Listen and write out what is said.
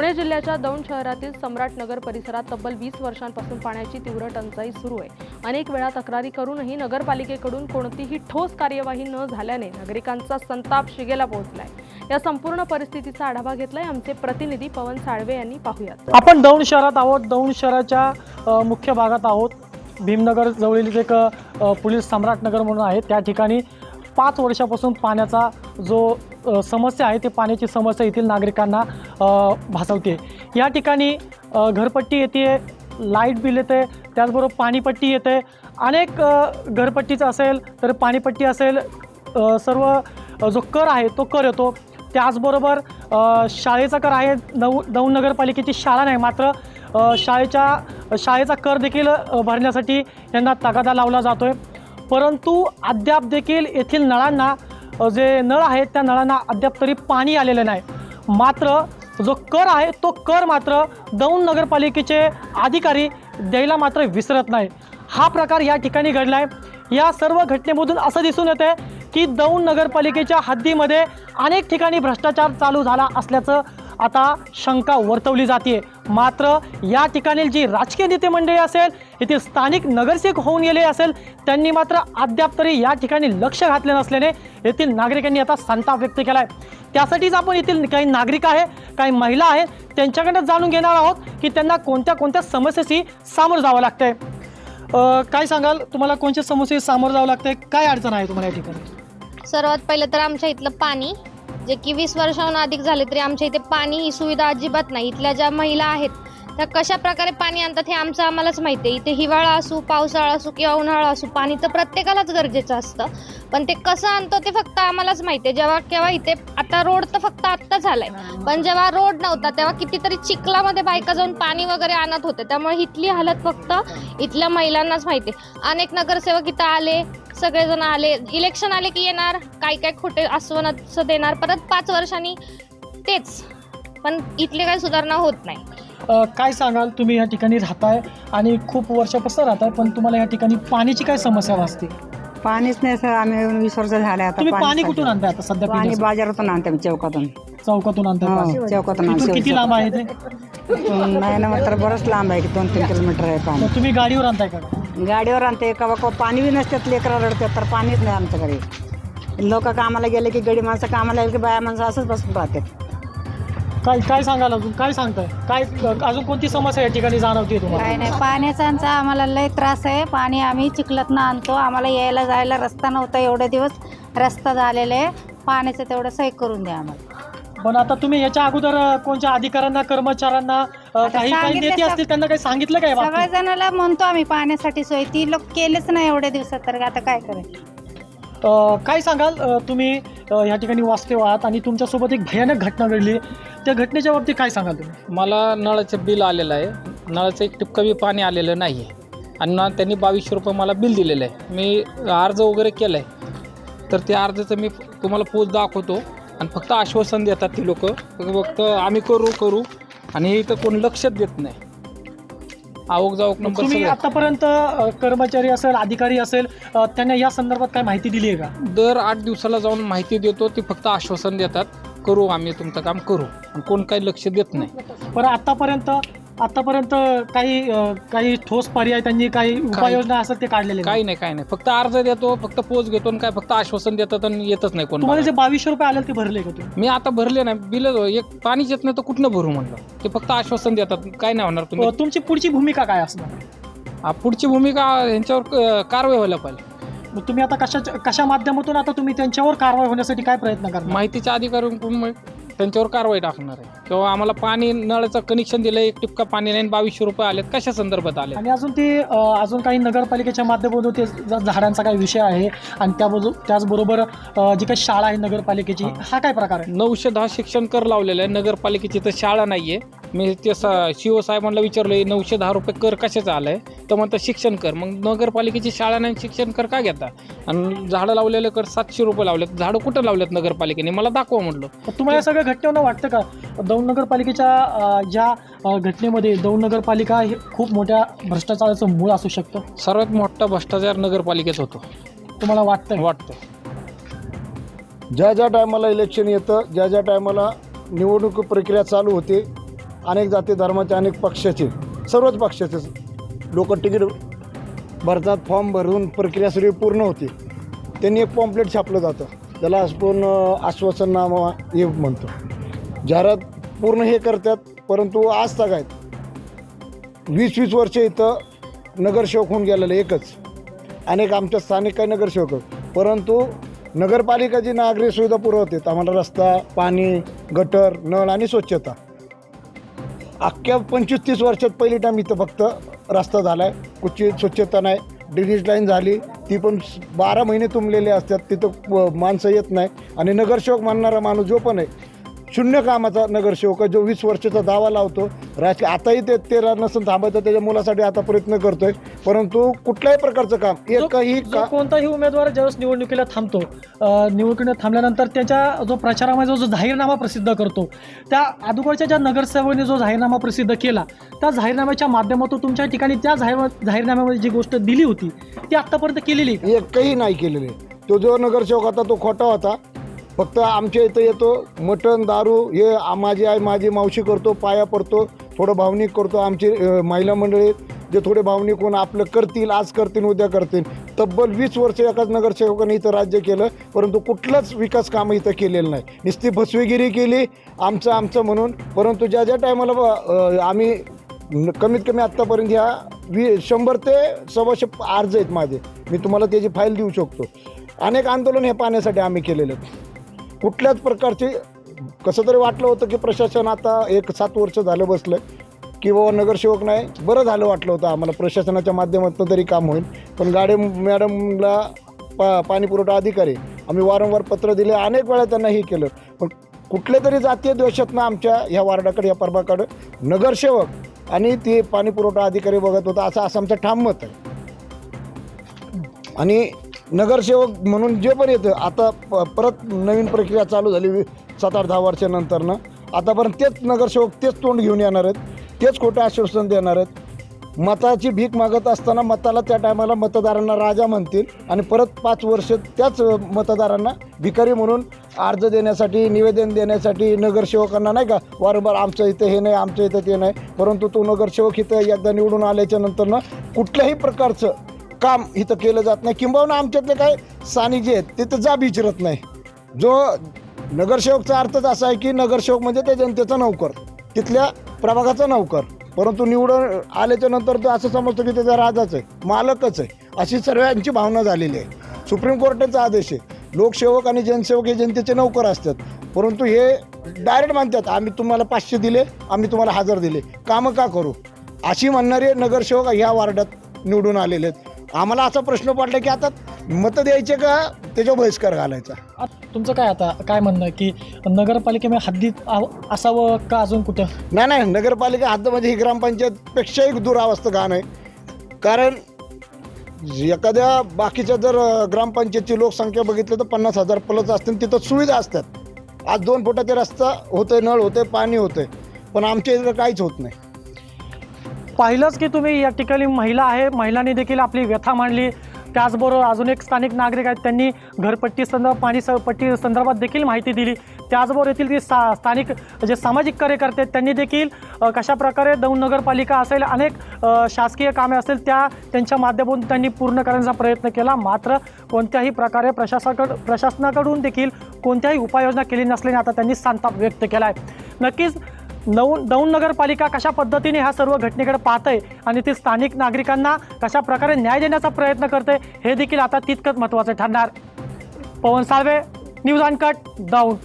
पुणे जिल्ह्याच्या दौंड शहरातील सम्राट नगर परिसरात तब्बल वीस वर्षांपासून पाण्याची तीव्र टंचाई सुरू आहे. अनेक वेळा तक्रारी करूनही नगरपालिकेकडून कोणतीही ठोस कार्यवाही न झाल्याने नागरिकांचा संताप शिगेला पोहोचलाय. या संपूर्ण परिस्थितीचा आढावा घेतलाय आमचे प्रतिनिधी पवन साळवे यांनी. पाहूयात. आपण दौंड शहरात आहोत. दौंड शहराच्या मुख्य भागात आहोत. भीमनगर जवळील एक पोलीस सम्राटनगर म्हणून आहे त्या ठिकाणी पाच वर्षापासून पाण्याचा जो समस्या आहे ते पाण्याची समस्या येथील नागरिकांना भासवते. या ठिकाणी घरपट्टी येते लाइट बिल येते त्याचबरोबर पाणीपट्टी येते. अनेक घरपट्टीचं असेल तर पाणीपट्टी असेल सर्व जो कर आहे तो कर येतो. त्याचबरोबर शाळेचा कर आहे नऊ दौंड नगरपालिकेची शाळा नाही मात्र शाळेच्या शाळेचा कर देखील भरण्यासाठी यांना तगादा लावला जातो आहे परंतु अद्याप देखील येथील नळांना जे नळ आहेत त्या नळांना अद्याप तरी पाणी आलेलं नाही. मात्र जो कर आहे तो कर मात्र दौंड नगरपालिकेचे अधिकारी द्यायला मात्र विसरत नाही. हा प्रकार या ठिकाणी घडला आहे या सर्व घटनेमधून असं दिसून येतं आहे की दौंड नगरपालिकेच्या हद्दीमध्ये अनेक ठिकाणी भ्रष्टाचार चालू झाला असल्याचं आता शंका वर्तवली जाते मात्र या ठिकाणी जी राजकीय नेते मंडळी असेल येथील स्थानिक नगरसेवक होऊन गेले असेल त्यांनी मात्र अद्याप तरी या ठिकाणी लक्ष घातले नसल्याने येथील नागरिकांनी आता संताप व्यक्त केला आहे त्यासाठीच आपण येथील काही नागरिक आहे काही महिला आहेत त्यांच्याकडनं जाणून घेणार आहोत की त्यांना कोणत्या कोणत्या समस्येशी सामोरं जावं लागतंय. काय सांगाल? तुम्हाला कोणत्या समस्येशी सामोरं जावं लागतंय? काय अडचण आहे तुम्हाला या ठिकाणी? सर्वात पहिलं तर आमच्या इथलं पाणी. जे की वीस वर्षाहून अधिक झाले तरी आमच्या इथे पाणी ही सुविधा अजिबात नाही. इथल्या ज्या महिला आहेत त्या कशा प्रकारे पाणी आणतात हे आमचं आम्हालाच माहिती आहे. इथे हिवाळा असू पावसाळा असू किंवा उन्हाळा असू पाणी तर प्रत्येकालाच गरजेचं असतं. पण ते कसं आणतो ते फक्त आम्हालाच माहिती आहे. जेव्हा केव्हा इथे आता रोड तर फक्त आत्ता झालाय. पण जेव्हा रोड नव्हता तेव्हा कितीतरी चिखलामध्ये बायका जाऊन पाणी वगैरे आणत होते. त्यामुळे इथली हालत फक्त इथल्या महिलांनाच माहिती आहे. अनेक नगरसेवक इथं आले सगळेजण आले. इलेक्शन आले की येणार काय काय खोटे आश्वासन देणार. परत पाच वर्षांनी तेच. पण इथली काही सुधारणा होत नाही. अ, काय सांगाल? तुम्ही या ठिकाणी राहताय आणि खूप वर्षापासून राहताय पण तुम्हाला या ठिकाणी पाण्याची काय समस्या भासते? पाणीच नाही सर आम्ही वीस वर्ष झाले आता तुम्ही पाणी कुठून. आणताय आता सध्या पाणी पिण्यासाठी? बाजारातून आणते आम्ही चौकातून. चौकातून आणताय पाणी? हो, चौकातून इथून आणते किती लांब आहे ते? नाही ना मात्र बरंच लांब आहे की दोन तीन किलोमीटर आहे पाणी. मग तुम्ही गाडीवर आणताय का? गाडीवर आणते. कवा कवा पाणी बी नसतात लेकरा रडतात तर पाणीच नाही आमच्या घरी. लोक कामाला गेले की गडी माणसं कामाला गेले की बाया माणसं असंच बसून राहतात. काय काय सांगाल अजून? काय सांगताय? काय अजून कोणती समस्या या ठिकाणी जाणवते काय तुम्हाला नाही पाण्याचा आमचा आम्हाला लय त्रास आहे. पाणी आम्ही चिखलातनं आणतो. आम्हाला यायला जायला रस्ता नव्हता एवढे दिवस. रस्ता झालेला आहे. पाण्याचं तेवढं सोय करून द्या आम्हाला. पण आता तुम्ही याच्या अगोदर अ, कोणत्या अधिकाऱ्यांना कर्मचाऱ्यांना अ, काही काही सांगितलं नेते सग- असतील त्यांना काही सांगितलं काय सगळ्या बाबतीत? जणाला म्हणतो आम्ही पाण्यासाठी सोय ती लोक केलेच नाही एवढ्या दिवसात तर आता काय करायचं अ, काय सांगाल? अ, तुम्ही अ, या ठिकाणी वास्तव आहात आणि तुमच्यासोबत एक भयानक घटना घडली. त्या घटनेच्या बाबतीत काय सांगाल तुम्ही? मला नळाचं बिल आलेलं आहे. नळाचं एक टिपकं बी पाणी आलेलं नाही आहे आणि ना त्यांनी बावीसशे रुपये मला बिल दिलेलं आहे. मी अर्ज वगैरे केलं आहे तर त्या अर्जाचं मी तुम्हाला पोच दाखवतो. आणि फक्त आश्वासन देतात ती लोक. फक्त आम्ही करू करू. आणि इथं कोण लक्षच देत नाही. आवक जावक नंबर तुम्ही सगळं. आतापर्यंत अ, कर्मचारी असेल अधिकारी असेल अ, त्यांना या संदर्भात काय माहिती दिली आहे का? दर आठ दिवसाला जाऊन माहिती देतो ती फक्त आश्वासन देतात करू आम्ही तुमचं काम करू. आणि कोण काही लक्ष देत नाही. पण आतापर्यंत आतापर्यंत काही अ, काही ठोस पर्याय त्यांनी काही उपाययोजना असतात ते काढलेले काही नाही. काही नाही. फक्त अर्ज देतो फक्त पोच घेतो आणि काय फक्त आश्वासन देतात आणि येतच नाही कोण तुम्हाला. जे बावीसशे रुपये आले ते भरले का तुम्ही? मी आता भरले नाही. बिल एक पाणीच येत नाही तर कुठनं भरू म्हणलं? ते फक्त आश्वासन देतात. काय नाही होणार तुम्ही. अ, तुमची पुढची भूमिका काय असणार? आ, पुढची भूमिका यांच्यावर कारवाई व्हायला पाहिजे. मग तुम्ही आता कशा कशा माध्यमातून आता तुम्ही त्यांच्यावर कारवाई होण्यासाठी काय प्रयत्न करणार? माहितीच्या अधिकाऱ्यांकडून त्यांच्यावर कारवाई टाकणार आहे. किंवा आम्हाला पाणी नळाचं कनेक्शन दिलं एक टिपका पाणी नाही बावीसशे रुपये आलेत कशा संदर्भात आले आणि अजून ते अ, अजून काही नगरपालिकेच्या माध्यमातून ते ज- झाडांचा काही विषय आहे. आणि त्याचबरोबर अ, जी काही शाळा आहे नगरपालिकेची हा. हा काय प्रकार आहे? नऊशे दहा शिक्षण कर लावलेलं आहे. नगरपालिकेची तर शाळा नाही आहे मी ते शिव साहेबांना विचारलं नऊशे दहा रुपये कर कशाचा आलं आहे तर म्हणतं शिक्षण कर. मग नगरपालिकेची शाळा नाही शिक्षण कर का घेता? आणि झाडं लावलेलं कर सातशे रुपये लावलेत. झाडं कुठं लावलेत नगरपालिकेने? मला दाखवा म्हटलं. तर तुम्हाला या सगळ्या घटनेनं वाटतं का? दौंड नगरपालिकेच्या ज्या घटनेमध्ये दौंड नगरपालिका हे खूप मोठ्या भ्रष्टाचाराचं मूळ असू शकतं? सर्वात मोठा भ्रष्टाचार नगरपालिकेत होतो. तुम्हाला वाटतं वाटतं ज्या ज्या टायमाला इलेक्शन येतं ज्या ज्या टायमाला निवडणूक प्रक्रिया चालू होते अनेक जाती धर्माचे अनेक पक्षाचे सर्वच पक्षाचे लोक तिकीट भरतात फॉर्म भरून प्रक्रिया सगळी पूर्ण होते. त्यांनी एक पॉम्पलेट छापलं जातं. त्याला आपण आश्वासननामा हे म्हणतो. जाहिरात पूर्ण हे करतात परंतु आज तक आहेत. वीस वीस वर्ष इथं नगरसेवक होऊन गेलेले एकच. अनेक आमच्या स्थानिक काही नगरसेवक परंतु नगरपालिका जी नागरी सुविधा पुरवते आम्हाला रस्ता पाणी गटर नळ आणि स्वच्छता. अख्ख्या पंचवीस तीस वर्षात पहिली टाईम इथं फक्त रस्ता झाला आहे कुठची स्वच्छता नाही ड्रेनेज लाईन झाली ती पण बारा महिने तुंबलेले असतात तिथं माणसं येत नाही. आणि नगरसेवक मानणारा माणूस जो पण आहे शून्य कामाचा नगरसेवक जो वीस वर्षाचा दावा लावतो. राजकीय आताही ते तेरा नसून थांबायचं त्याच्या मुलासाठी आता प्रयत्न करतोय. परंतु कुठल्याही प्रकारचं काम एकही का कोणताही उमेदवार ज्यावेळेस निवडणुकीला थांबतो निवडणुकीला थांबल्यानंतर त्याच्या जो प्रचारामध्ये जो जाहीरनामा प्रसिद्ध करतो त्या अगोदरच्या ज्या नगरसेवकांनी जो जाहीरनामा प्रसिद्ध केला त्या जाहीरनाम्याच्या माध्यमातून तुमच्या ठिकाणी त्या जाहीर जाहीरनाम्यामध्ये जी गोष्ट दिली होती ती आत्तापर्यंत केलेली? एकही नाही केलेले. तो जो नगरसेवक होता तो खोटा होता. फक्त आमच्या इथं येतो मटण दारू हे माझी आई माझी मावशी करतो पाया पडतो थोडं भावनिक करतो आमची महिला मंडळी जे थोडे भावनिक होऊन आपलं करतील आज करतील उद्या करतील. तब्बल वीस वर्ष एकाच नगरसेवकाने इथं राज्य केलं परंतु कुठलंच विकास कामं इथं केलेलं नाही. नुसती फसवेगिरी केली आमचं आमचं म्हणून. परंतु ज्या ज्या टायमाला आम्ही कमीत कमी आत्तापर्यंत ह्या वी शंभर ते सव्वाशे अर्ज आहेत माझे. मी तुम्हाला त्याची फाईल देऊ शकतो. अनेक आंदोलन हे पाहण्यासाठी आम्ही केलेले आहेत. कुठल्याच प्रकारचे कसं तरी वाटलं होतं की प्रशासन आता एक सात वर्ष झालं बसलं की बाबा नगरसेवक नाही बरं झालं वाटलं होतं आम्हाला. प्रशासनाच्या माध्यमातून तरी काम होईल. पण गाडे मॅडमला पा पाणीपुरवठा अधिकारी आम्ही वारंवार पत्र दिले. अनेक वेळा त्यांना हे केलं. पण कुठल्या तरी जातीय द्वेषातनं आमच्या ह्या वार्डाकडे या परबाकडे नगरसेवक आणि ते पाणीपुरवठा अधिकारी बघत होता. असं असं आमचं ठाम मत आहे. आणि नगरसेवक म्हणून जे पण येतं आता प- परत नवीन प्रक्रिया चालू झाली सात आठ दहा वर्षानंतरनं. आतापर्यंत तेच नगरसेवक तेच तोंड घेऊन येणार आहेत तेच खोटं आश्वासन देणार आहेत. मताची भीक मागत असताना मताला त्या टायमाला मतदारांना राजा म्हणतील आणि परत पाच वर्ष त्याच मतदारांना भिकारी म्हणून अर्ज देण्यासाठी निवेदन देण्यासाठी नगरसेवकांना नाही का वारंवार आमचं इथं हे नाही आमचं इथं ते नाही परंतु तो नगरसेवक इथं एकदा निवडून आल्याच्या नंतरनं कुठल्याही प्रकारचं काम इथं केलं जात नाही. किंबहुना आमच्यातले काय स्थानिक जे आहेत ते तर जाब विचारत नाही. जो नगरसेवकचा अर्थच असा आहे की नगरसेवक म्हणजे त्या जनतेचा नौकर तिथल्या प्रभागाचा नौकर. परंतु निवडून आल्याच्यानंतर तो असं समजतो की त्याचा राजाच आहे मालकच आहे अशी सर्वांची भावना झालेली आहे. सुप्रीम कोर्टाचा आदेश आहे लोकसेवक आणि जनसेवक हे जनतेचे नौकर असतात. परंतु हे डायरेक्ट मानतात आम्ही तुम्हाला पाचशे दिले आम्ही तुम्हाला हजार दिले. कामं का करू? अशी म्हणणारे नगरसेवक ह्या वार्डात निवडून आलेले आहेत. आम्हाला असा प्रश्न पडला की आता मतं द्यायचे का? त्याच्यावर बहिष्कार घालायचा. तुमचं काय आता काय म्हणणं आहे की नगरपालिकेमध्ये हद्दीत आव- असावं का अजून कुठं? नाही नाही नगरपालिका हद्द म्हणजे ही ग्रामपंचायतपेक्षाही दुरावस्था घाण आहे. कारण एखाद्या बाकीच्या जर अ, ग्रामपंचायतची लोकसंख्या बघितली तर पन्नास हजार प्लस असतील तिथं सुविधा असतात. आज दोन फुटाचे रस्ता होतोय नळ होतोय पाणी होतंय. पण आमच्या इथं काहीच होत नाही. पाहिलंच की तुम्ही या ठिकाणी महिला आहे. महिलांनी देखील आपली व्यथा मांडली. त्याचबरोबर अजून एक स्थानिक नागरिक आहेत. त्यांनी घरपट्टी संदर्भ पाणी स पट्टी संदर्भात देखील माहिती दिली. त्याचबरोबर येथील जे सा स्थानिक जे सामाजिक कार्यकर्ते आहेत त्यांनी देखील कशाप्रकारे दौंड नगरपालिका असेल अनेक शासकीय कामे असेल त्या त्यांच्या माध्यमातून त्यांनी पूर्ण करण्याचा प्रयत्न केला. मात्र कोणत्याही प्रकारे प्रशासनाकड प्रशासनाकडून देखील कोणत्याही उपाययोजना केली नसल्याने आता त्यांनी संताप व्यक्त केला आहे नक्कीच नऊ दौंड नगरपालिका कशा पद्धतीने ह्या सर्व घटनेकडे आहे आणि ती स्थानिक नागरिकांना कशा प्रकारे न्याय देण्याचा प्रयत्न करते हे देखील आता तितकंच महत्त्वाचं ठरणार. Pawan Salve news uncut Daund.